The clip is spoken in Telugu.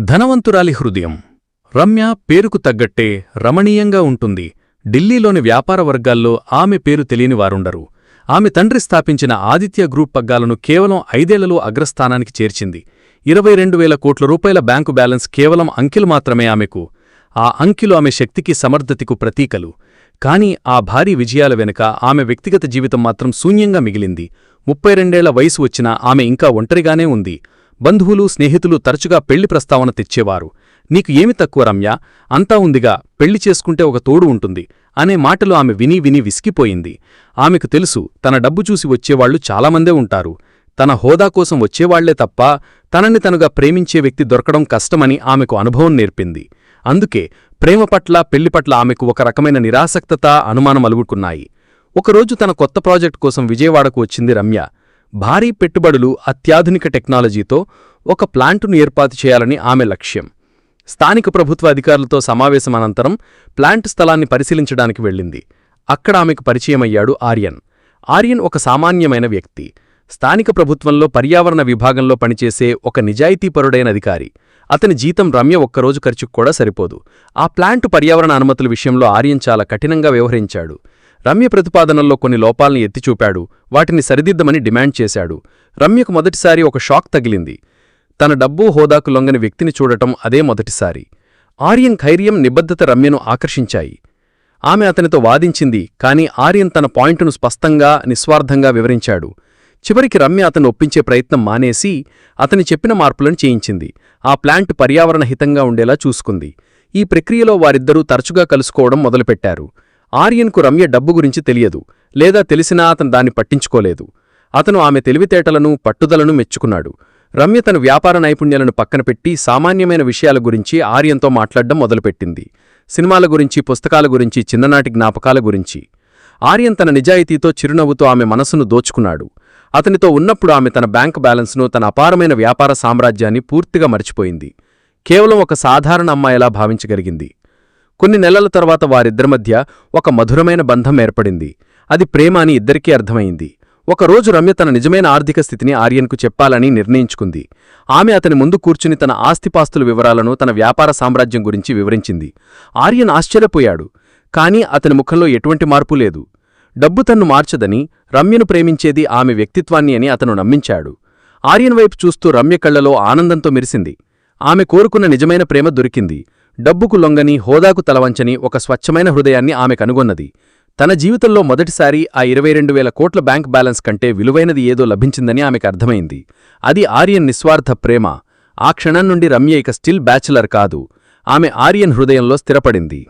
ధనవంతురాలి హృదయం. రమ్య పేరుకు తగ్గట్టే రమణీయంగా ఉంటుంది. ఢిల్లీలోని వ్యాపార వర్గాల్లో ఆమె పేరు తెలియని వారుండరు. ఆమె తండ్రి స్థాపించిన ఆదిత్య గ్రూప్ పగ్గాలను కేవలం ఐదేళ్ళలో అగ్రస్థానానికి చేర్చింది. ఇరవై రెండు వేల కోట్ల రూపాయల బ్యాంకు బ్యాలెన్స్ కేవలం అంకెలు మాత్రమే ఆమెకు. ఆ అంకెలు ఆమె శక్తికి సమర్థతకు ప్రతీకలు. కాని ఆ భారీ విజయాల వెనుక ఆమె వ్యక్తిగత జీవితం మాత్రం శూన్యంగా మిగిలింది. ముప్పై రెండేళ్ళ వయసు వచ్చినా ఆమె ఇంకా ఒంటరిగానే ఉంది. బంధువులు స్నేహితులు తరచుగా పెళ్ళి ప్రస్తావన తెచ్చేవారు. నీకు ఏమి తక్కువ రమ్య? అంతా ఉందిగా పెళ్ళి చేసుకుంటే ఒక తోడు ఉంటుంది అనే మాటలు ఆమె విని విని విసిగిపోయింది. ఆమెకు తెలుసు తన డబ్బు చూసి వచ్చేవాళ్ళు చాలామందే ఉంటారు. తన హోదా కోసం వచ్చేవాళ్ళే తప్ప తనని తనుగా ప్రేమించే వ్యక్తి దొరకడం కష్టమని ఆమెకు అనుభవం నేర్పింది. అందుకే ప్రేమ పట్ల పెళ్ళి పట్ల ఆమెకు ఒక రకమైన నిరాసక్తత అనుమానం అలుగుకున్నాయి. ఒకరోజు తన కొత్త ప్రాజెక్టు కోసం విజయవాడకు వచ్చింది రమ్య. భారీ పెట్టుబడులు అత్యాధునిక టెక్నాలజీతో ఒక ప్లాంటును ఏర్పాటు చేయాలని ఆమె లక్ష్యం. స్థానిక ప్రభుత్వ అధికారులతో సమావేశం అనంతరం ప్లాంట్ స్థలాన్ని పరిశీలించడానికి వెళ్ళింది. అక్కడ ఆమెకు పరిచయమయ్యాడు ఆర్యన్. ఆర్యన్ ఒక సామాన్యమైన వ్యక్తి. స్థానిక ప్రభుత్వంలో పర్యావరణ విభాగంలో పనిచేసే ఒక నిజాయితీపరుడైన అధికారి. అతని జీతం రమ్య ఒక్కరోజు ఖర్చుకు కూడా సరిపోదు. ఆ ప్లాంటు పర్యావరణ అనుమతుల విషయంలో ఆర్యన్ చాలా కఠినంగా వ్యవహరించాడు. రమ్య ప్రతిపాదనల్లో కొన్ని లోపాల్ని ఎత్తిచూపాడు. వాటిని సరిదిద్దమని డిమాండ్ చేశాడు. రమ్యకు మొదటిసారి ఒక షాక్ తగిలింది. తన డబ్బు హోదాకు లొంగని వ్యక్తిని చూడటం అదే మొదటిసారి. ఆర్యన్ ఖైర్యం నిబద్ధత రమ్యను ఆకర్షించాయి. ఆమె అతనితో వాదించింది కాని ఆర్యన్ తన పాయింటును స్పష్టంగా నిస్వార్థంగా వివరించాడు. చివరికి రమ్య అతను ఒప్పించే ప్రయత్నం మానేసి అతని చెప్పిన మార్పులను చేయించింది. ఆ ప్లాంట్ పర్యావరణ హితంగా ఉండేలా చూసుకుంది. ఈ ప్రక్రియలో వారిద్దరూ తరచుగా కలుసుకోవడం మొదలుపెట్టారు. ఆర్యన్కు రమ్య డబ్బు గురించి తెలియదు లేదా తెలిసినా అతను దాన్ని పట్టించుకోలేదు. అతను ఆమె తెలివితేటలను పట్టుదలను మెచ్చుకున్నాడు. రమ్య తన వ్యాపార నైపుణ్యాలను పక్కనపెట్టి సామాన్యమైన విషయాల గురించి ఆర్యంతో మాట్లాడడం మొదలుపెట్టింది. సినిమాల గురించి పుస్తకాల గురించి చిన్ననాటి జ్ఞాపకాల గురించి. ఆర్యన్ తన నిజాయితీతో చిరునవ్వుతో ఆమె మనసును దోచుకున్నాడు. అతనితో ఉన్నప్పుడు ఆమె తన బ్యాంక్ బ్యాలెన్స్ను తన అపారమైన వ్యాపార సామ్రాజ్యాన్ని పూర్తిగా మర్చిపోయింది. కేవలం ఒక సాధారణ అమ్మాయిలా భావించగలిగింది. కొన్ని నెలల తర్వాత వారిద్దరి మధ్య ఒక మధురమైన బంధం ఏర్పడింది. అది ప్రేమ అని ఇద్దరికీ అర్థమైంది. ఒకరోజు రమ్య తన నిజమైన ఆర్థిక స్థితిని ఆర్యన్కు చెప్పాలని నిర్ణయించుకుంది. ఆమె అతని ముందు కూర్చుని తన ఆస్తిపాస్తుల వివరాలను తన వ్యాపార సామ్రాజ్యం గురించి వివరించింది. ఆర్యన్ ఆశ్చర్యపోయాడు. కాని అతని ముఖంలో ఎటువంటి మార్పు లేదు. డబ్బు తన్ను మార్చదని రమ్యను ప్రేమించేది ఆమె వ్యక్తిత్వాన్ని అని అతను నమ్మించాడు. ఆర్యన్ వైపు చూస్తూ రమ్య కళ్ళలో ఆనందంతో మెరిసింది. ఆమె కోరుకున్న నిజమైన ప్రేమ దొరికింది. డబ్బుకు లొంగని హోదాకు తలవంచని ఒక స్వచ్ఛమైన హృదయాన్ని ఆమె కనుగొన్నది. తన జీవితంలో మొదటిసారి ఆ ఇరవై రెండు వేల కోట్ల బ్యాంక్ బ్యాలెన్స్ కంటే విలువైనది ఏదో లభించిందని ఆమెకు అర్థమైంది. అది ఆర్యన్ నిస్వార్థ ప్రేమ. ఆ క్షణం నుండి రమ్య ఇక స్టిల్ బ్యాచులర్ కాదు. ఆమె ఆర్యన్ హృదయంలో స్థిరపడింది.